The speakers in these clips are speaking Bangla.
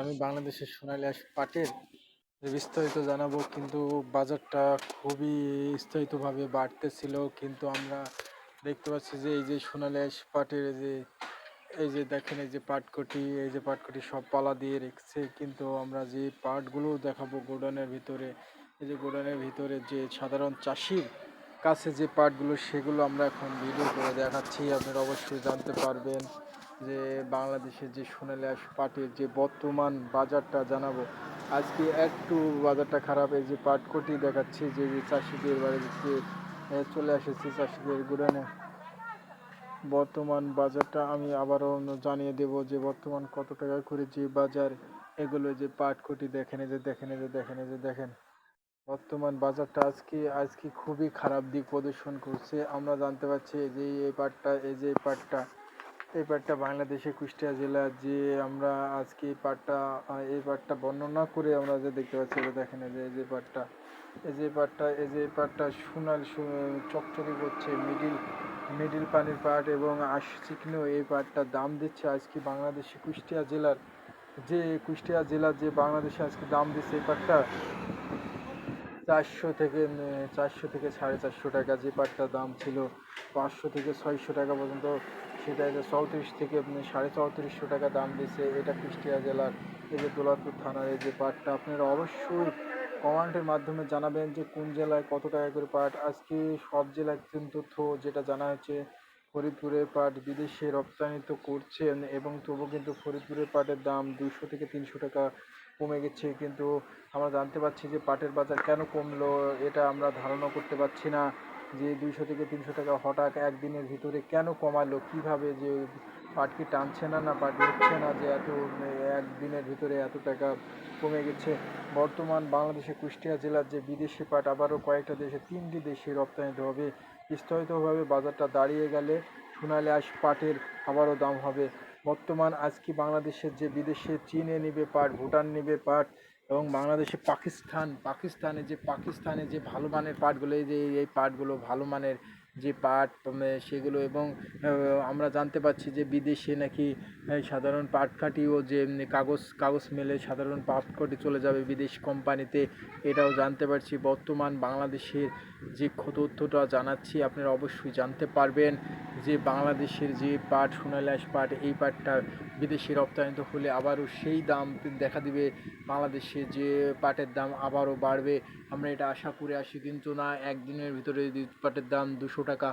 আমি বাংলাদেশের সোনালী আঁশ পাটের বিস্তারিত জানাব, কিন্তু বাজারটা খুবই স্থিতভাবে বাড়তেছিল, কিন্তু আমরা দেখতে পাচ্ছি যে এই যে সোনালী আঁশ পাটের যে, এই যে দেখেন, এই যে পাটকটি, এই যে পাটকটি সব পালা দিয়ে রেখেছে, কিন্তু আমরা যে পাটগুলো দেখাবো গোডাউনের ভিতরে, এই যে গোডাউনের ভিতরে যে সাধারণ চাষির কাছে যে পাটগুলো, সেগুলো আমরা এখন ভিডিও করে দেখাচ্ছি। আপনারা অবশ্যই জানতে পারবেন। যে বাংলাদেশের যে সোনালী পাটের যে বর্তমান বাজারটা জানাব। আজকে একটু বাজারটা খারাপ, এই যে পাটকটি দেখাচ্ছি যে যে চাষিদের বাড়িতে চলে এসেছে চাষিদের গোডাউনে বর্তমান বাজারটা আমি আবারও জানিয়ে দেব যে বর্তমান কত টাকা করে যে বাজার, এগুলো যে পাট পাটকটি দেখেন যে দেখেন যে দেখেন যে দেখেন। বর্তমান বাজারটা আজকে আজকে খুবই খারাপ দিক প্রদর্শন করছে। আমরা জানতে পারছি যে এই পাটটা, এই যে পাটটা এই পাটটা বাংলাদেশের কুষ্টিয়া জেলা, যে আমরা আজকে এই এই পাটটা বর্ণনা করে আমরা যে দেখতে পাচ্ছি যে দেখেন যে, এই যে পাটটা এই যে পাটটা এই যে পাটটা সোনাল চকচকে করছে মিডিল মিডিল পানির পাট এবং আশ এই পাটটার দাম দিচ্ছে আজকে বাংলাদেশে কুষ্টিয়া জেলার। যে কুষ্টিয়া জেলার যে বাংলাদেশে আজকে দাম দিচ্ছে এই পাটটা চারশো থেকে চারশো থেকে সাড়ে চারশো টাকা যে পাটটার দাম ছিল, পাঁচশো থেকে ছয়শো টাকা পর্যন্ত, সেটা চৌত্রিশ থেকে সাড়ে চৌত্রিশশো টাকা দাম দিয়েছে, এটা কুষ্টিয়া জেলার এই যে দোলারপুর থানার এই যে পাটটা। আপনারা অবশ্যই কমেন্টের মাধ্যমে জানাবেন যে কোন জেলায় কত টাকা করে পাট। আজকে সব জেলায় কিন্তু তথ্য যেটা জানা হচ্ছে ফরিদপুরের পাট বিদেশে রপ্তানিত করছেন এবং তবু কিন্তু ফরিদপুরের পাটের দাম দুশো থেকে তিনশো টাকা কমে গেছে, কিন্তু আমরা জানতে পারছি যে পাটের বাজার কেন কমলো, এটা আমরা ধারণা করতে পারছি না যে দুইশো থেকে তিনশো টাকা হঠাৎ একদিনের ভিতরে কেন কমালো, কীভাবে যে পাট কি টানছে না না পাট হচ্ছে না যে এত একদিনের ভিতরে এত টাকা কমে গেছে। বর্তমান বাংলাদেশে কুষ্টিয়া জেলার যে বিদেশি পাট, আবারও কয়েকটা দেশে, তিনটি দেশে রপ্তানিত হবে। স্থগিতভাবে বাজারটা দাঁড়িয়ে গেলে সোনালী আঁশ পাটের আবারও দাম হবে। বর্তমান আজকে বাংলাদেশের যে বিদেশে চীনে নেবে পাট, ভুটান নেবে পাট এবং বাংলাদেশে পাকিস্তান, পাকিস্তানে যে পাকিস্তানে যে ভালো মানের পাটগুলো, এই যে, এই পাটগুলো ভালো মানের যে পাট সেগুলো এবং আমরা জানতে পারছি যে বিদেশে নাকি সাধারণ পাট পাটকাঠিও যে কাগজ কাগজ মেলে সাধারণ পাট পাটকাঠি চলে যাবে বিদেশ কোম্পানিতে, এটাও জানতে পারছি। বর্তমান বাংলাদেশের যে তথ্যটা জানাচ্ছি, আপনারা অবশ্যই জানতে পারবেন যে বাংলাদেশের যে পাট সোনালাস পাট, এই পাটটা বিদেশে রপ্তানিত হলে আবারও সেই দাম দেখা দিবে। বাংলাদেশে যে পাটের দাম আবারও বাড়বে। আমরা এটা আশা করে আসি। কিন্তু না, একদিনের ভিতরে পাটের দাম দুশো টাকা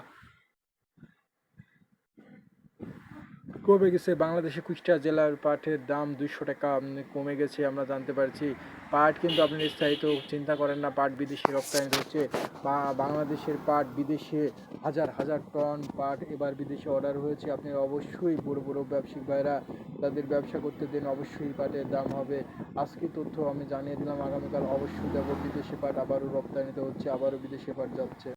কমে গেছে। বাংলাদেশে কুষ্টিয়া জেলার পাটের দাম দুইশো টাকা কমে গেছে আমরা জানতে পারছি। পাট কিন্তু আপনি স্থায়িত চিন্তা করেন না, পাট বিদেশে রপ্তানি হচ্ছে। বা বাংলাদেশের পাট বিদেশে হাজার হাজার টন পাট এবার বিদেশে অর্ডার হয়েছে। আপনি অবশ্যই বড় বড় ব্যবসায়িক ভাইরা তাদের ব্যবসা করতে দেন, অবশ্যই পাটের দাম হবে। আজকে তথ্য আমি জানিয়ে দিলাম, আগামীকাল অবশ্যই দেবো। বিদেশে পাট আবারও রপ্তানিতে হচ্ছে, আবারও বিদেশে পাট যাচ্ছে।